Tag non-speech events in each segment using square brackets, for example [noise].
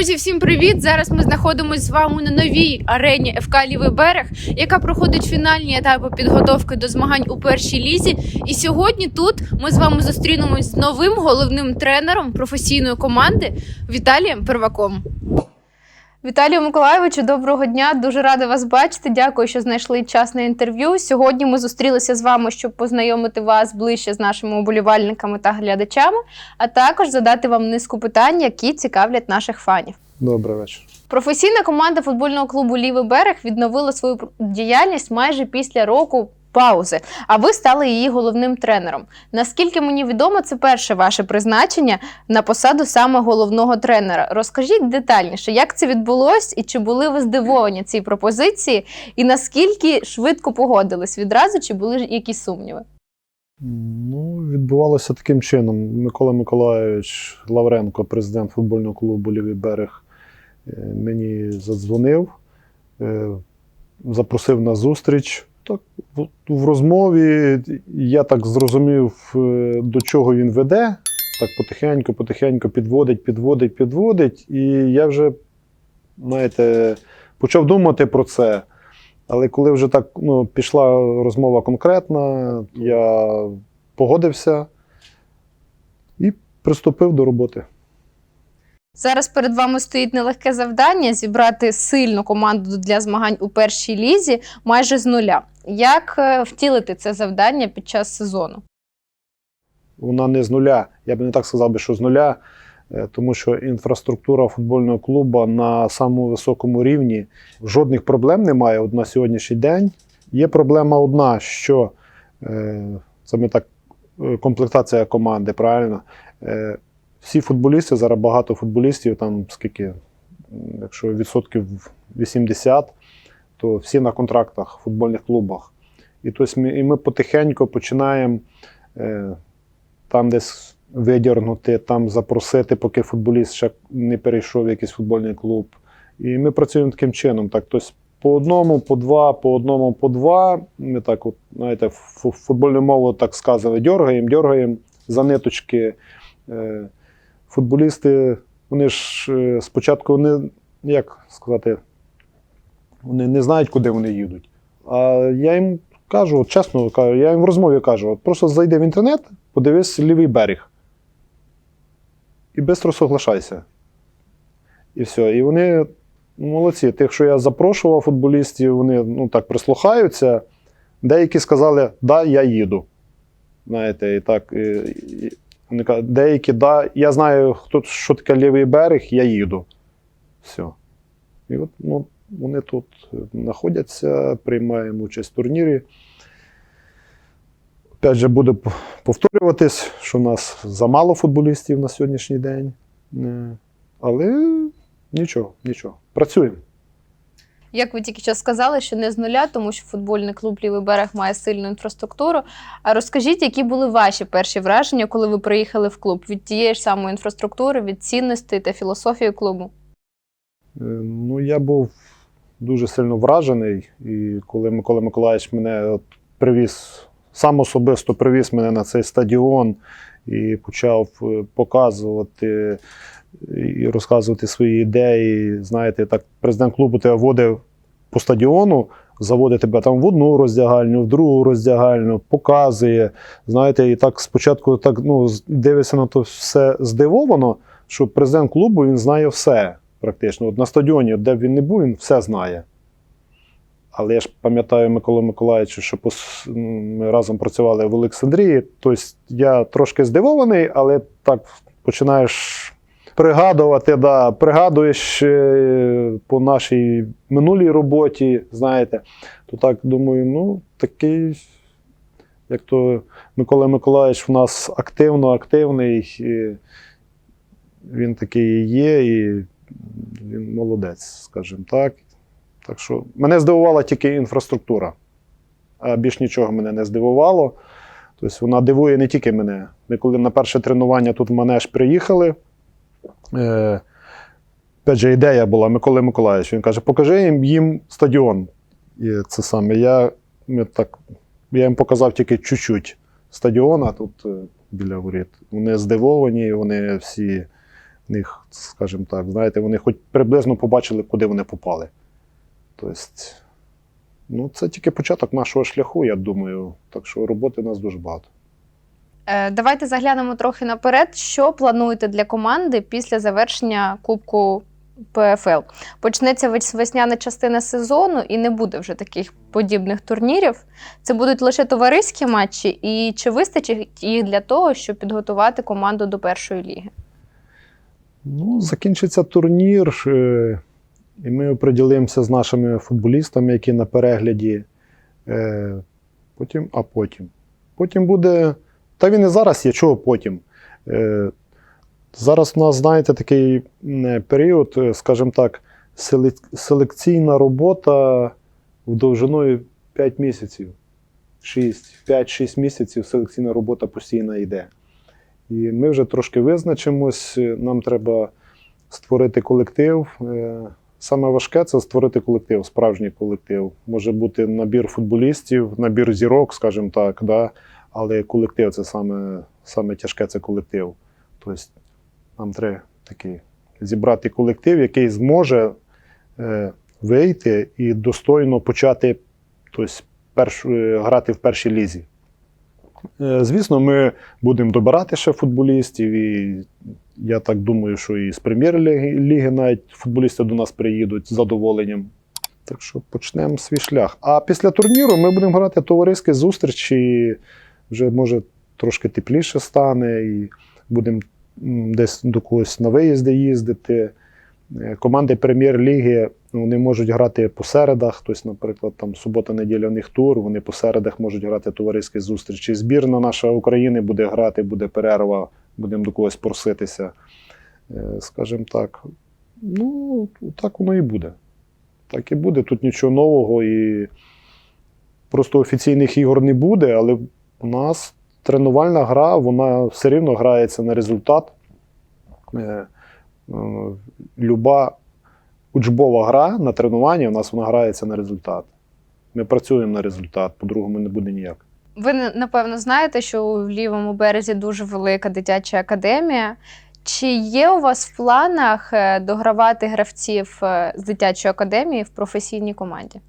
Друзі, всім привіт! Зараз ми знаходимося з вами на новій арені ФК Лівий берег, яка проходить фінальні етапи підготовки до змагань у першій лізі. І сьогодні тут ми з вами зустрінемось з новим головним тренером професійної команди Віталієм Перваком. Віталію Миколаєвичу, доброго дня. Дуже рада вас бачити. Дякую, що знайшли час на інтерв'ю. Сьогодні ми зустрілися з вами, щоб познайомити вас ближче з нашими уболівальниками та глядачами, а також задати вам низку питань, які цікавлять наших фанів. Добрий вечір. Професійна команда футбольного клубу Лівий берег відновила свою діяльність майже після року паузи. А ви стали її головним тренером. Наскільки мені відомо, це перше ваше призначення на посаду саме головного тренера. Розкажіть детальніше, як це відбулось, і чи були ви здивовані цій пропозиції, і наскільки швидко погодились відразу, чи були якісь сумніви? Ну, відбувалося таким чином. Микола Миколайович Лавренко, президент футбольного клубу Лівий берег, е, мені задзвонив, е, запросив на зустріч. Так, в, розмові я так зрозумів, е, до чого він веде. Так потихеньку, потихеньку підводить, підводить, підводить. І я вже, знаєте, почав думати про це. Але коли вже так ну, пішла розмова конкретна, я погодився і приступив до роботи. Зараз перед вами стоїть нелегке завдання зібрати сильну команду для змагань у першій лізі майже з нуля. Як е, втілити це завдання під час сезону? Вона не з нуля. Я б не так сказав би, що з нуля, е, тому що інфраструктура футбольного клубу на самому високому рівні. Жодних проблем немає от на сьогоднішній день. Є проблема одна, що е, це ми так комплектація команди, правильно? Всі футболісти, зараз багато футболістів, там скільки, якщо відсотків 80, то всі на контрактах в футбольних клубах. І, тобто ми, і ми потихеньку починаємо е, там десь видірнути, там запросити, поки футболіст ще не перейшов в якийсь футбольний клуб. І ми працюємо таким чином. Так, тобто по одному, по два, по одному, по два. Ми так, от, знаєте, фу- футбольну мову так сказали, дергаємо, дергаємо за ниточки. Е, Футболісти, вони ж е, спочатку вони, як сказати, вони не знають, куди вони їдуть. А я їм кажу, чесно кажу, я їм в розмові кажу: просто зайди в інтернет, подивись лівий берег. І швидко соглашайся. І все. І вони молодці. Тих, що я запрошував футболістів, вони ну, так прислухаються. Деякі сказали, да, я їду. Знаєте, і так. І, і, вони кажуть, деякі, да, я знаю, хто, що таке лівий берег, я їду. Все. І от ну, вони тут знаходяться, приймаємо участь в турнірі. Опять же, буде повторюватись, що в нас замало футболістів на сьогоднішній день. Е, Але нічого, нічого. Працюємо. Як ви тільки що сказали, що не з нуля, тому що футбольний клуб Лівий берег має сильну інфраструктуру. А розкажіть, які були ваші перші враження, коли ви приїхали в клуб від тієї ж самої інфраструктури, від цінностей та філософії клубу? Е, Ну, я був дуже сильно вражений. І коли Микола Миколаївич мене от привіз, сам особисто привіз мене на цей стадіон і почав е, показувати і розказувати свої ідеї. Знаєте, так президент клубу тебе водив по стадіону, заводить тебе там в одну роздягальню, в другу роздягальню, показує. Знаєте, і так спочатку так ну, дивишся на то все здивовано, що президент клубу він знає все практично. От на стадіоні, де б він не був, він все знає. Але я ж пам'ятаю Миколу Миколаївича, що ми разом працювали в Олександрії. Тобто я трошки здивований, але так починаєш пригадувати, да, пригадуєш е, по нашій минулій роботі, знаєте, то так думаю, ну, такий, як то Микола Миколаївич в нас активно активний. І він такий і є, і він молодець, скажімо так. Так що мене здивувала тільки інфраструктура, а більш нічого мене не здивувало. Тобто вона дивує не тільки мене. Ми коли на перше тренування тут в Манеж приїхали, е, опять же, ідея була Миколи Миколаївич. Він каже, покажи їм, їм стадіон. І це саме. Я, ми так, я їм показав тільки чуть-чуть стадіона тут е, біля воріт. Вони здивовані, вони всі них, скажімо так, знаєте, вони хоч приблизно побачили, куди вони попали. Тобто, ну, це тільки початок нашого шляху, я думаю. Так що роботи у нас дуже багато. Е, Давайте заглянемо трохи наперед. Що плануєте для команди після завершення Кубку ПФЛ? Почнеться вес- весняна частина сезону і не буде вже таких подібних турнірів. Це будуть лише товариські матчі, і чи вистачить їх для того, щоб підготувати команду до першої ліги? Ну, закінчиться турнір, е, і ми оприділимося з нашими футболістами, які на перегляді. Е, Потім, а потім. Потім буде. Та він і зараз є, чого потім. Е, Зараз у нас, знаєте, такий період, е, скажімо так, селекційна робота довжиною 5 місяців. 5-6 місяців селекційна робота постійно йде. І ми вже трошки визначимось. Нам треба створити колектив. Е, Саме важке це створити колектив, справжній колектив. Може бути набір футболістів, набір зірок, скажімо так, да? Але колектив це саме, саме тяжке це колектив. Тобто нам треба такий зібрати колектив, який зможе е, вийти і достойно почати тобто, першу, е, грати в першій лізі. Е, Звісно, ми будемо добирати ще футболістів, і я так думаю, що і з прем'єр-ліги ліги навіть футболісти до нас приїдуть з задоволенням. Так що почнемо свій шлях. А після турніру ми будемо грати товариські зустрічі, вже може трошки тепліше стане, і будемо десь до когось на виїзди їздити. Е, Команди прем'єр-ліги ну, вони можуть грати по середах. Тобто, наприклад, там субота-неділя в них тур, вони по середах можуть грати товариські зустрічі. Збірна наша України буде грати, буде перерва, будемо до когось проситися. Е, Скажімо так. Ну, так воно і буде. Так і буде. Тут нічого нового і просто офіційних ігор не буде, але у нас тренувальна гра, вона все рівно грається на результат. Е, е, Люба учбова гра на тренуванні у нас вона грається на результат. Ми працюємо на результат, по-другому не буде ніяк. Ви напевно знаєте, що у лівому березі дуже велика дитяча академія. Чи є у вас в планах е, догравати гравців з дитячої академії в професійній команді?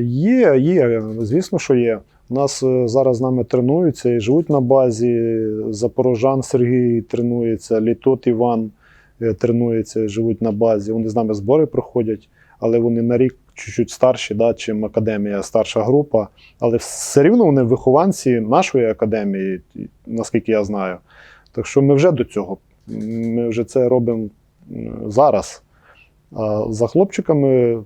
Є, є, звісно, що є. Нас е, зараз з нами тренуються і живуть на базі. Запорожан Сергій тренується, Літот Іван е, тренується, і живуть на базі. Вони з нами збори проходять, але вони на рік чуть-чуть старші, да, чим академія, старша група. Але все рівно вони вихованці нашої академії, наскільки я знаю. Так що ми вже до цього. Ми вже це робимо зараз. А за хлопчиками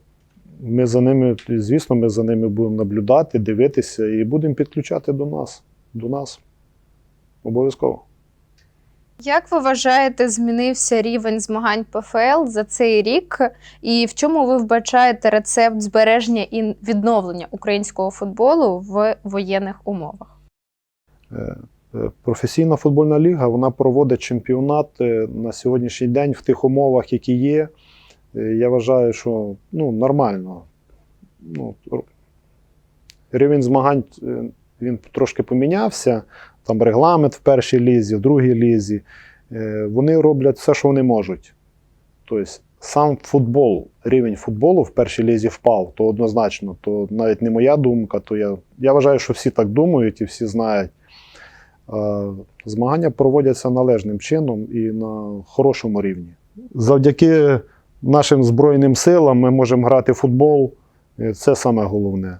ми за ними, звісно, ми за ними будемо наблюдати, дивитися і будемо підключати до нас. До нас. Обов'язково. Як ви вважаєте, змінився рівень змагань ПФЛ за цей рік? І в чому ви вбачаєте рецепт збереження і відновлення українського футболу в воєнних умовах? Е, е, Професійна футбольна ліга вона проводить чемпіонат на сьогоднішній день в тих умовах, які є. Е, Я вважаю, що ну, нормально. Ну, рівень змагань е, він трошки помінявся. Там регламент в першій лізі, в другій лізі. Е, Вони роблять все, що вони можуть. Тобто, сам футбол, рівень футболу в першій лізі впав, то однозначно, то навіть не моя думка, то я, я вважаю, що всі так думають і всі знають. Змагання проводяться належним чином і на хорошому рівні. Завдяки нашим Збройним силам ми можемо грати в футбол. Це саме головне.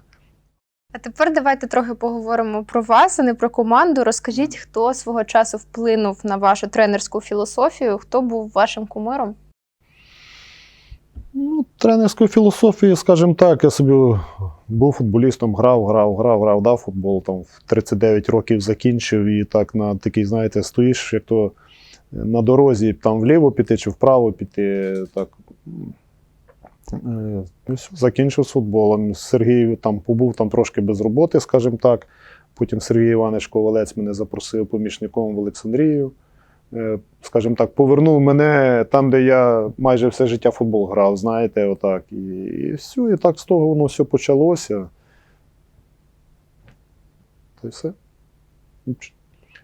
А тепер давайте трохи поговоримо про вас, а не про команду. Розкажіть, хто свого часу вплинув на вашу тренерську філософію, хто був вашим кумиром? Ну, тренерською філософією, скажімо так, я собі був футболістом, грав, грав, грав, грав, дав футбол, там в 39 років закінчив і так на такий, знаєте, стоїш, як то на дорозі там вліво піти чи вправо піти. Так. Е, закінчив з футболом. З там побув там трошки без роботи, скажімо так. Потім Сергій Іванович Ковалець мене запросив помічником в Олександрію. Е, Скажімо так, повернув мене там, де я майже все життя футбол грав, знаєте, отак. І, і все, і так з того воно все почалося. Та й все.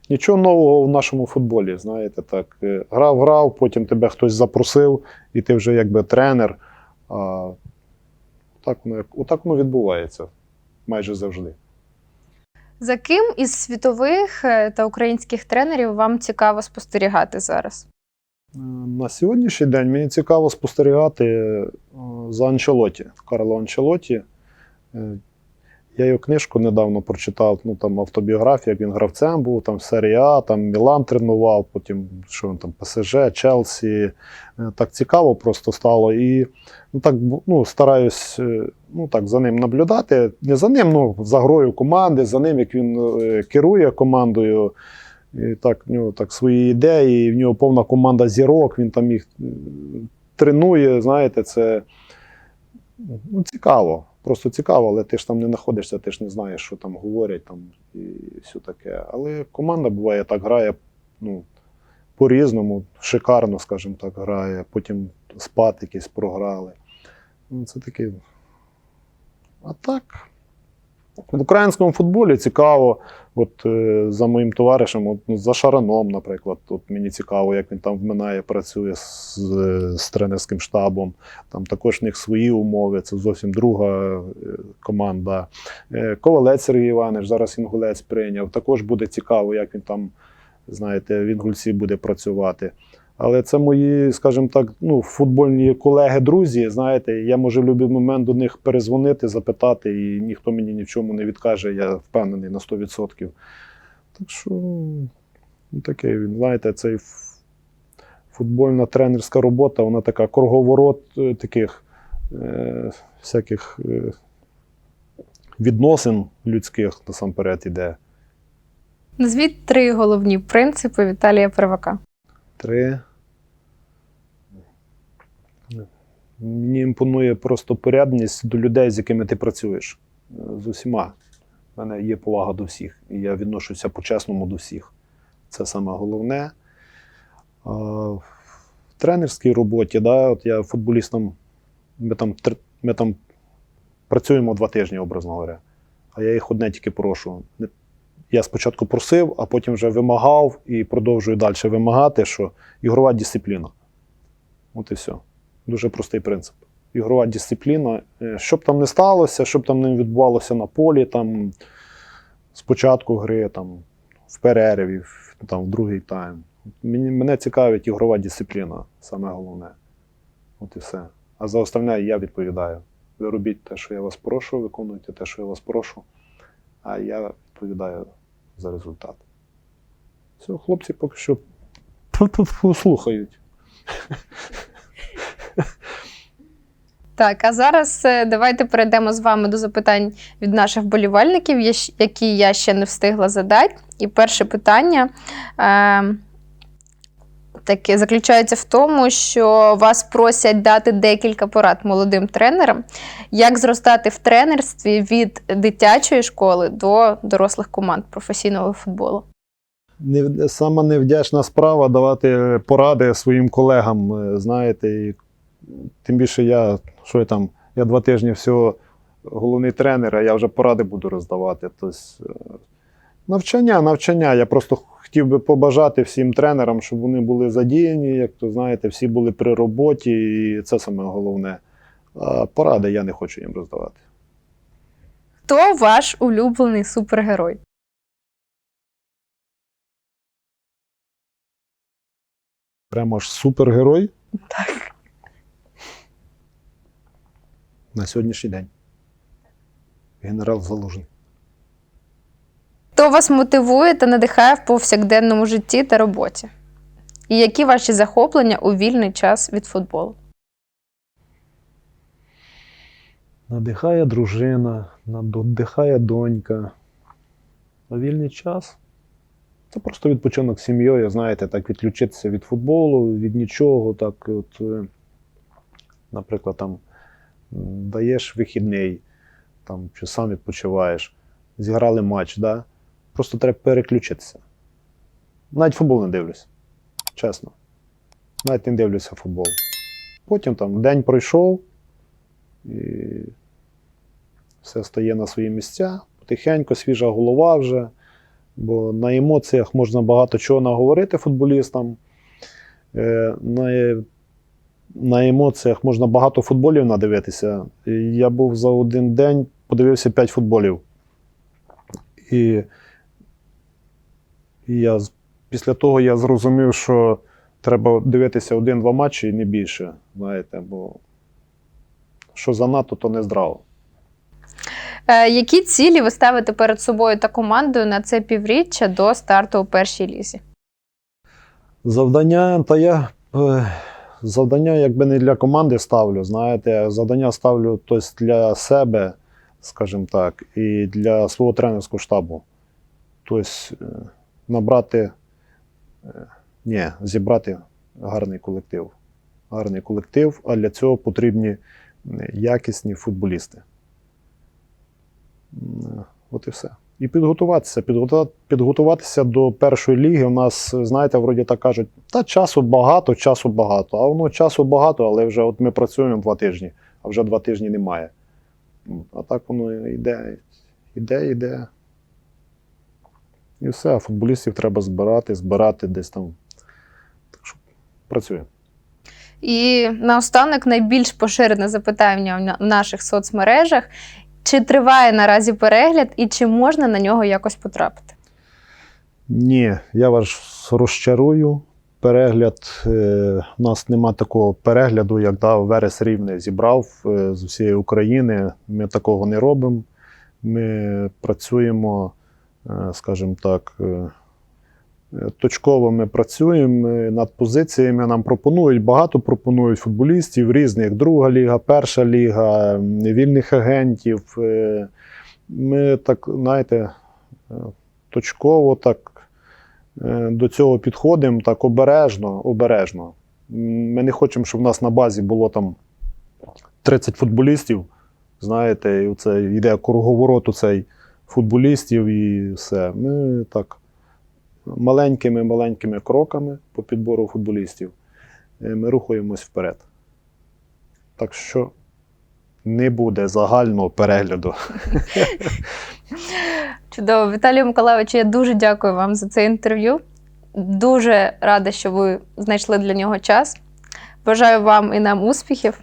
Нічого нового в нашому футболі. Знаєте, так. е, Грав, грав, потім тебе хтось запросив, і ти вже якби тренер. А, так, воно, як- отак воно відбувається майже завжди. За ким із світових е, та українських тренерів вам цікаво спостерігати зараз? Е, На сьогоднішній день мені цікаво спостерігати за Анчелоті, Карло Анчелоті. Я його книжку недавно прочитав, ну там автобіографія, як він гравцем був, там серія там Мілан тренував, потім що він там, ПСЖ, Челсі. Е, Так цікаво просто стало. І ну, так, ну, стараюсь е, ну, так, за ним наблюдати. Не за ним, ну, за грою команди, за ним, як він е, керує командою. І так, в так свої ідеї, в нього повна команда зірок, він там їх тренує. Знаєте, це ну, цікаво. Просто цікаво, але ти ж там не знаходишся, ти ж не знаєш, що там говорять там, і все таке. Але команда буває так грає ну, по-різному, шикарно, скажімо так, грає, потім спад якийсь програли. Ну, це таке. А так. В українському футболі цікаво. От е, за моїм товаришем, от, ну, за Шараном, наприклад, от мені цікаво, як він там в Минає працює з, з тренерським штабом. Там також в них свої умови, це зовсім друга е, команда. Е, Ковалець Сергій Іванович, зараз інгулець прийняв. Також буде цікаво, як він там, знаєте, в інгульці буде працювати. Але це мої, скажімо так, ну, футбольні колеги, друзі. Знаєте, я можу в будь-який момент до них перезвонити, запитати, і ніхто мені ні в чому не відкаже, я впевнений на 100%. Так що, ну, таке він, знаєте, цей футбольна тренерська робота, вона така круговорот е, таких е, всяких е, відносин людських насамперед іде. Назвіть три головні принципи Віталія Первака. Три. Мені імпонує просто порядність до людей, з якими ти працюєш. Е, З усіма. У мене є повага до всіх. І я відношуся по-чесному до всіх. Це саме головне. В тренерській роботі, да, от я футболістам, ми там, ми там працюємо два тижні, образно говоря. А я їх одне тільки прошу. Я спочатку просив, а потім вже вимагав і продовжую далі вимагати, що ігрова дисципліна. От і все. Дуже простий принцип. Ігрова дисципліна. Е, Що б там не сталося, що б там не відбувалося на полі, там, з початку гри, там, в перерві, там, в другий тайм. Мене цікавить ігрова дисципліна, саме головне. От і все. А за остальне я відповідаю. Ви робіть те, що я вас прошу, виконуйте те, що я вас прошу, а я відповідаю за результат. Все, хлопці поки що [laughs] слухають. Так, а зараз е, давайте перейдемо з вами до запитань від наших вболівальників, які я ще не встигла задати. І перше питання е, таке заключається в тому, що вас просять дати декілька порад молодим тренерам, як зростати в тренерстві від дитячої школи до дорослих команд професійного футболу. Сама невдячна справа давати поради своїм колегам. е, Знаєте, тим більше я, що я там, я два тижні всього головний тренер, а я вже поради буду роздавати. Тобто, навчання, навчання. Я просто хотів би побажати всім тренерам, щоб вони були задіяні, як то знаєте, всі були при роботі, і це саме головне. А поради я не хочу їм роздавати. Хто ваш улюблений супергерой? Прямо ж супергерой Так. На сьогоднішній день. Генерал Залужний. Хто вас мотивує та надихає в повсякденному житті та роботі? І які ваші захоплення у вільний час від футболу? Надихає дружина, надихає донька. А вільний час це просто відпочинок з сім'єю, знаєте, так відключитися від футболу, від нічого. Так, от, е, наприклад, там даєш вихідний, там, чи сам відпочиваєш, зіграли матч, да? просто треба переключитися. Навіть футбол не дивлюсь, чесно. Навіть не дивлюся футбол. Потім там день пройшов, і все стає на свої місця. Потихеньку свіжа голова вже, Бо на емоціях можна багато чого наговорити футболістам. Е, На, на емоціях можна багато футболів надивитися. Я був за один день, подивився 5 футболів. І, і я, після того я зрозумів, що треба дивитися один-два матчі і не більше. Знаєте, бо що занадто, то не здраво. Е, які цілі ви ставите перед собою та командою на це півріччя до старту у першій лізі? Завдання, та я е, завдання якби не для команди ставлю, знаєте, завдання ставлю тобто для себе, скажімо так, і для свого тренерського штабу. Тобто е, набрати, е, ні, зібрати гарний колектив. Гарний колектив, а для цього потрібні е, якісні футболісти. От і все. І підготуватися. Підготуватися до першої ліги. У нас, знаєте, вроді так кажуть, та часу багато, часу багато. А воно часу багато, але вже от ми працюємо два тижні, а вже два тижні немає. А так воно йде, йде, йде. І все, а футболістів треба збирати, збирати десь там. Так що працюємо. І наостанок найбільш поширене запитання в наших соцмережах: чи триває наразі перегляд і чи можна на нього якось потрапити? Ні, я вас розчарую. Перегляд, е, у нас нема такого перегляду, як дав Верес Рівне зібрав е, з усієї України. Ми такого не робимо. Ми працюємо, е, скажімо так, точково ми працюємо е, над позиціями. Нам пропонують, багато пропонують футболістів різних. Друга ліга, перша ліга, вільних агентів. Е, Ми так, знаєте, е, точково так до цього підходимо так обережно, обережно. Ми не хочемо, щоб в нас на базі було там 30 футболістів. Знаєте, і це йде круговорот цей футболістів і все. Ми так маленькими-маленькими кроками по підбору футболістів е, ми рухаємось вперед. Так що не буде загального перегляду. [laughs] Чудово, Віталію Миколайовичу, я дуже дякую вам за це інтерв'ю. Дуже рада, що ви знайшли для нього час. Бажаю вам і нам успіхів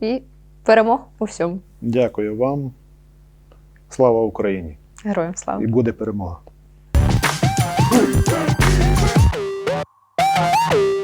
і перемог у всьому. Дякую вам. Слава Україні! Героям слава! І буде перемога. Woo!